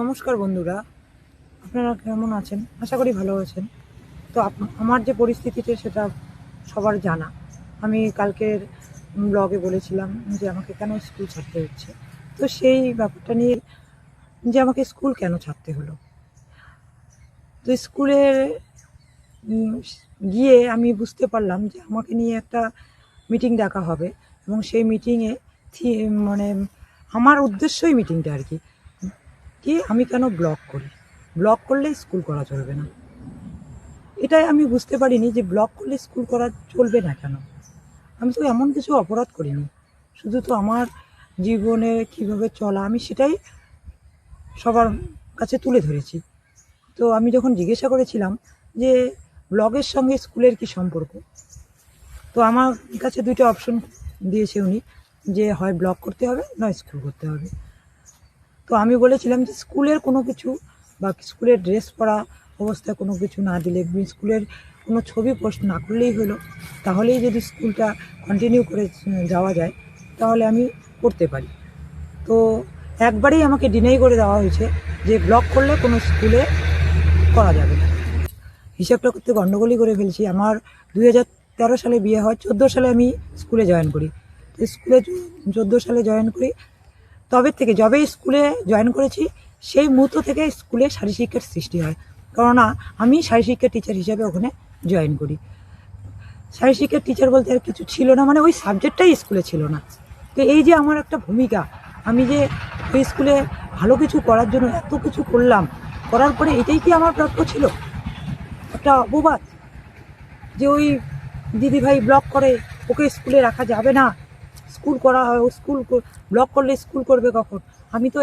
নমস্কার বন্ধুরা, আপনারা কেমন আছেন? আশা করি ভালো আছেন। তো আমার যে পরিস্থিতিটা, সেটা সবার জানা। আমি কালকের ব্লগে বলেছিলাম যে আমাকে কেন স্কুল ছাড়তে হচ্ছে। তো সেই ব্যাপারটা নিয়ে যে আমাকে স্কুল কেন ছাড়তে হলো? তো স্কুলে গিয়ে আমি বুঝতে পারলাম যে আমাকে নিয়ে একটা মিটিং ডাকা হবে। এবং সেই মিটিংয়ে মানে আমার উদ্দেশ্যই মিটিংটা আর কি। কি আমি কেন ব্লগ করি? ব্লগ করলে স্কুল করা চলবে না। এটাই আমি বুঝতে পারিনি যে ব্লগ করলে স্কুল করা চলবে না কেন। আমি তো এমন কিছু অপরাধ করিনি। শুধু তো আমার জীবনে কীভাবে চলা, আমি সেটাই সবার কাছে তুলে ধরেছি। তো আমি যখন জিজ্ঞাসা করেছিলাম যে ব্লগের সঙ্গে স্কুলের কি সম্পর্ক? তো আমার কাছে দুইটা অপশন দিয়েছে উনি যে হয় ব্লগ করতে হবে, নয় স্কুল করতে হবে। তো আমি বলেছিলাম যে স্কুলের কোনো কিছু বা স্কুলের ড্রেস পরা অবস্থায় কোনো কিছু না দিলে স্কুলের কোনো ছবি পোস্ট না করলেই হলো, তাহলেই যদি স্কুলটা কন্টিনিউ করে যাওয়া যায়, তাহলে আমি করতে পারি। তো একবারেই আমাকে ডিনাই করে দেওয়া হয়েছে যে ব্লক করলে কোনো স্কুলে করা যাবে না। হিসাবটা করতে গণ্ডগোলই করে ফেলছি। আমার দুই তেরো সালে বিয়ে হয় চোদ্দ সালে আমি স্কুলে জয়েন করি। স্কুলে চোদ্দ সালে জয়েন করি। তবে থেকে যবে স্কুলে জয়েন করেছি, সেই মুহূর্ত থেকে স্কুলে শারীর শিক্ষার সৃষ্টি হয়। কেননা, আমি শারীর শিক্ষার টিচার হিসাবে ওখানে জয়েন করি। শারীর শিক্ষার টিচার বলতে আর কিছু ছিল না মানে ওই সাবজেক্টটাই স্কুলে ছিল না। তো এই যে আমার একটা ভূমিকা, আমি যে ওই স্কুলে ভালো কিছু করার জন্য এত কিছু করলাম, করার পরে এটাই কি আমার প্রাপ্য ছিল? একটা অপবাদ? যে ওই দিদিভাই ব্লক করে, ওকে স্কুলে রাখা যাবে না স্কুল করা হয় স্কুল ব্লক করলে স্কুল করবে কখন? আমি তো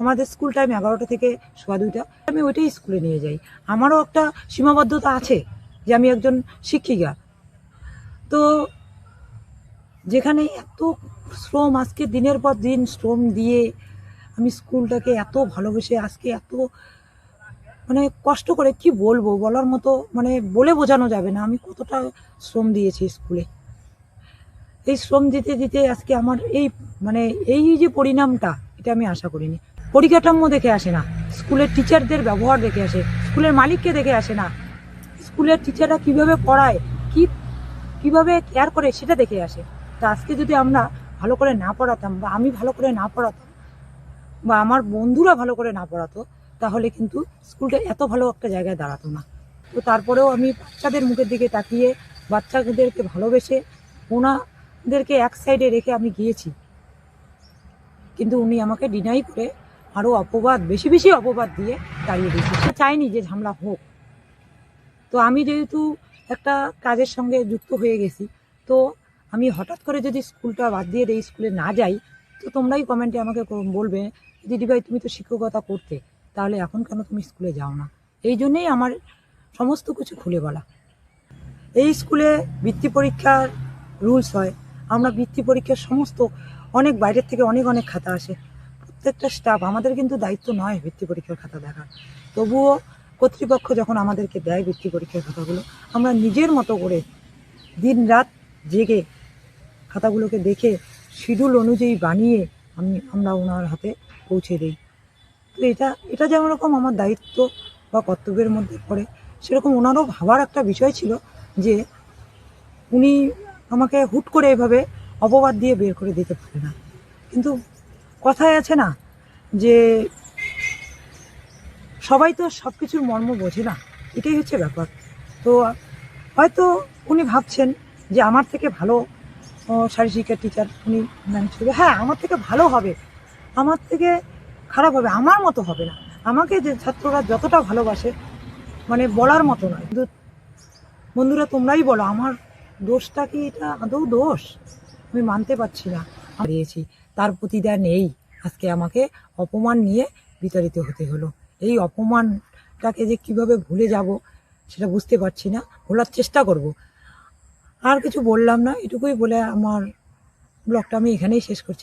আমাদের স্কুল টাইম এগারোটা থেকে সোয়া দুইটা। আমি ওইটাই স্কুলে নিয়ে যাই। আমারও একটা সীমাবদ্ধতা আছে যে আমি একজন শিক্ষিকা। তো যেখানে এত শ্রম, আজকে দিনের পর দিন শ্রম দিয়ে আমি স্কুলটাকে এত ভালোবেসে, আজকে এত মানে কষ্ট করে কি বলব? বলার মতো মানে বলে বোঝানো যাবে না। আমি কতটা শ্রম দিয়েছি স্কুলে। এই শ্রম দিতে দিতে আজকে আমার এই মানে এই যে পরিণামটা, এটা আমি আশা করিনি। পরিকাঠামো দেখে আসে না, স্কুলের টিচারদের ব্যবহার দেখে আসে, স্কুলের মালিককে দেখে আসে না। স্কুলের টিচাররা কীভাবে পড়ায়, কি, কীভাবে কেয়ার করে সেটা দেখে আসে। তা আজকে যদি আমরা ভালো করে না পড়াতাম বা আমি ভালো করে না পড়াতাম, বা আমার বন্ধুরা ভালো করে না পড়াতো, তাহলে কিন্তু স্কুলটা এত ভালো একটা জায়গায় দাঁড়াতো না। তো তারপরেও আমি বাচ্চাদের মুখের দিকে তাকিয়ে, বাচ্চাদেরকে ভালোবেসে ওনাদেরকে এক সাইডে রেখে আমি গিয়েছি। কিন্তু উনি আমাকে ডিনাই করে আরও অপবাদ, বেশি বেশি অপবাদ দিয়ে দাঁড়িয়ে দিয়েছে। চাইনি যে ঝামেলা হোক। তো আমি যেহেতু একটা কাজের সঙ্গে যুক্ত হয়ে গেছি, তো আমি হঠাৎ করে যদি স্কুলটা বাদ দিয়ে এই স্কুলে না যাই, তো তোমরাই কমেন্টে আমাকে বলবে দিদিভাই তুমি তো শিক্ষকতা করতে, তাহলে এখন কেন তুমি স্কুলে যাও না? এই জন্যেই আমার সমস্ত কিছু খুলে বলা। এই স্কুলে বৃত্তি পরীক্ষার রুলস হয়। আমরা বৃত্তি পরীক্ষার সমস্ত অনেক বাইরের থেকে অনেক অনেক খাতা আসে। প্রত্যেকটা স্টাফ আমাদের কিন্তু দায়িত্ব নয় বৃত্তি পরীক্ষার খাতা দেখা তবুও কর্তৃপক্ষ যখন আমাদেরকে দেয় বৃত্তি পরীক্ষার খাতাগুলো, আমরা নিজের মতো করে দিন রাত জেগে খাতাগুলোকে দেখে শিডিউল অনুযায়ী বানিয়ে আমি, আমরা ওনার হাতে পৌঁছে দিই। তো এটা এটা যেমন রকম আমার দায়িত্ব বা কর্তব্যের মধ্যে পড়ে, সেরকম ওনারও ভাবার একটা বিষয় ছিল যে উনি আমাকে হুট করে এভাবে অপবাদ দিয়ে বের করে দিতে পারে না। কিন্তু কথায় আছে না যে সবাই তো সব কিছুর মর্ম বোঝে না, এটাই হচ্ছে ব্যাপার। তো হয়তো উনি ভাবছেন যে আমার থেকে ভালো শারীর শিক্ষার টিচার উনি ম্যানেজ করবে। হ্যাঁ আমার থেকে ভালো হবে, আমার থেকে খারাপ হবে, আমার মতো হবে না। আমাকে যে ছাত্ররা যতটা ভালোবাসে মানে বলার মতো নয়। কিন্তু বন্ধুরা তোমরাই বলো, আমার দোষটা কি এটা আদৌ দোষ? আমি মানতে পারছি না। দিয়েছি তার প্রতিদান নেই। আজকে আমাকে অপমান নিয়ে বিতাড়িত হতে হলো। এই অপমানটাকে যে কীভাবে ভুলে যাব সেটা বুঝতে পারছি না। ভোলার চেষ্টা করব। আর কিছু বললাম না, এটুকুই বলে আমার ব্লগটা আমি এখানেই শেষ করছি।